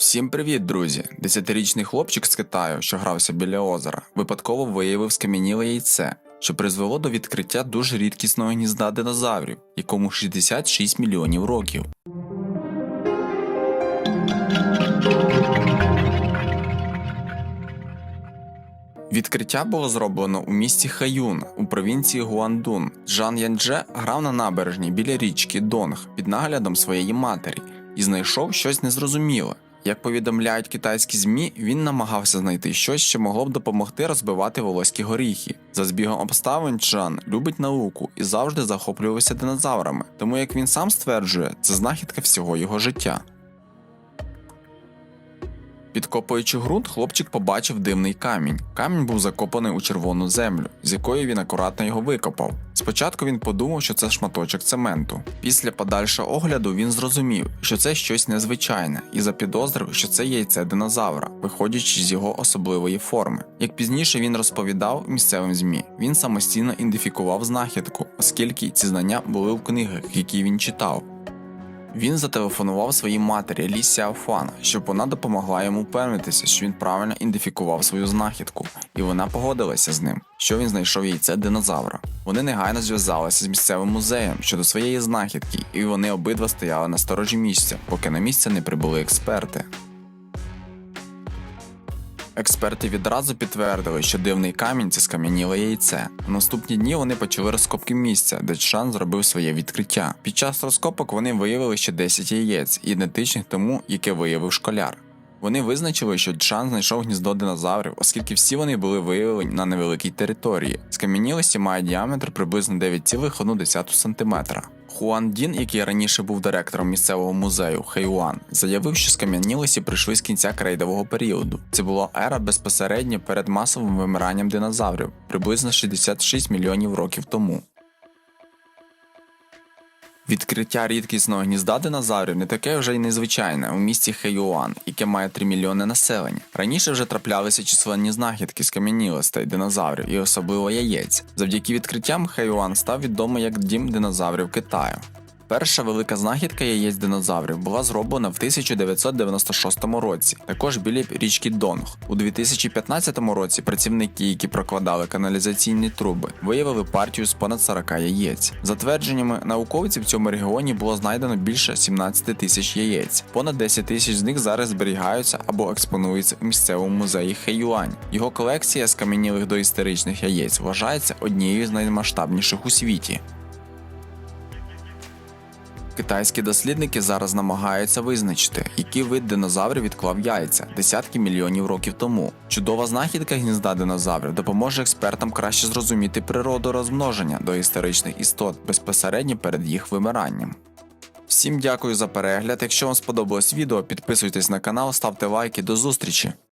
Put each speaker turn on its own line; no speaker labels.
Всім привіт, друзі! Десятирічний хлопчик з Китаю, що грався біля озера, випадково виявив скам'яніле яйце, що призвело до відкриття дуже рідкісного гнізда динозаврів, якому 66 мільйонів років. Відкриття було зроблено у місті Хаюн у провінції Гуандун. Жан Янже грав на набережні біля річки Донг під наглядом своєї матері і знайшов щось незрозуміле. Як повідомляють китайські змі, він намагався знайти щось, що могло б допомогти розбивати волоські горіхи. За збігом обставин Джан любить науку і завжди захоплювався динозаврами, тому як він сам стверджує, це знахідка всього його життя. Підкопуючи ґрунт, хлопчик побачив дивний камінь. Камінь був закопаний у червону землю, з якої він акуратно його викопав. Спочатку він подумав, що це шматочок цементу. Після подальшого огляду він зрозумів, що це щось незвичайне, і запідозрив, що це яйце динозавра, виходячи з його особливої форми. Як пізніше він розповідав місцевим змі, він самостійно ідентифікував знахідку, оскільки ці знання були в книгах, які він читав. Він зателефонував своїй матері Лі Сяофан, щоб вона допомогла йому впевнитися, що він правильно ідентифікував свою знахідку, і вона погодилася з ним, що він знайшов яйце динозавра. Вони негайно зв'язалися з місцевим музеєм щодо своєї знахідки, і вони обидва стояли на сторожі місця, поки на місце не прибули експерти. Експерти відразу підтвердили, що дивний камінь це скам'яніле яйце. В наступні дні вони почали розкопки місця, де Чан зробив своє відкриття. Під час розкопок вони виявили ще 10 яєць, ідентичних тому, яке виявив школяр. Вони визначили, що Чан знайшов гніздо динозаврів, оскільки всі вони були виявлені на невеликій території. Скам'янілості має діаметр приблизно 9,1 см. Хуан Дін, який раніше був директором місцевого музею Хейуан, заявив, що скам'янілості прийшли з кінця крейдового періоду. Це була ера безпосередньо перед масовим вимиранням динозаврів, приблизно 66 мільйонів років тому. Відкриття рідкісного гнізда динозаврів не таке вже й незвичайне у місті Хейюан, яке має 3 мільйони населення. Раніше вже траплялися численні знахідки з кам'янілостей динозаврів і особливо яєць. Завдяки відкриттям Хейюан став відомий як дім динозаврів Китаю. Перша велика знахідка яєць динозаврів була зроблена в 1996 році, також біля річки Донг. У 2015 році працівники, які прокладали каналізаційні труби, виявили партію з понад 40 яєць. За твердженнями науковців, в цьому регіоні було знайдено більше 17 тисяч яєць. Понад 10 тисяч з них зараз зберігаються або експонуються у місцевому музеї Хейюань. Його колекція скам'янілих доісторичних яєць вважається однією з наймасштабніших у світі. Китайські дослідники зараз намагаються визначити, який вид динозаврів відклав яйця десятки мільйонів років тому. Чудова знахідка гнізда динозаврів допоможе експертам краще зрозуміти природу розмноження доісторичних істот безпосередньо перед їх вимиранням. Всім дякую за перегляд. Якщо вам сподобалось відео, підписуйтесь на канал, ставте лайки. До зустрічі!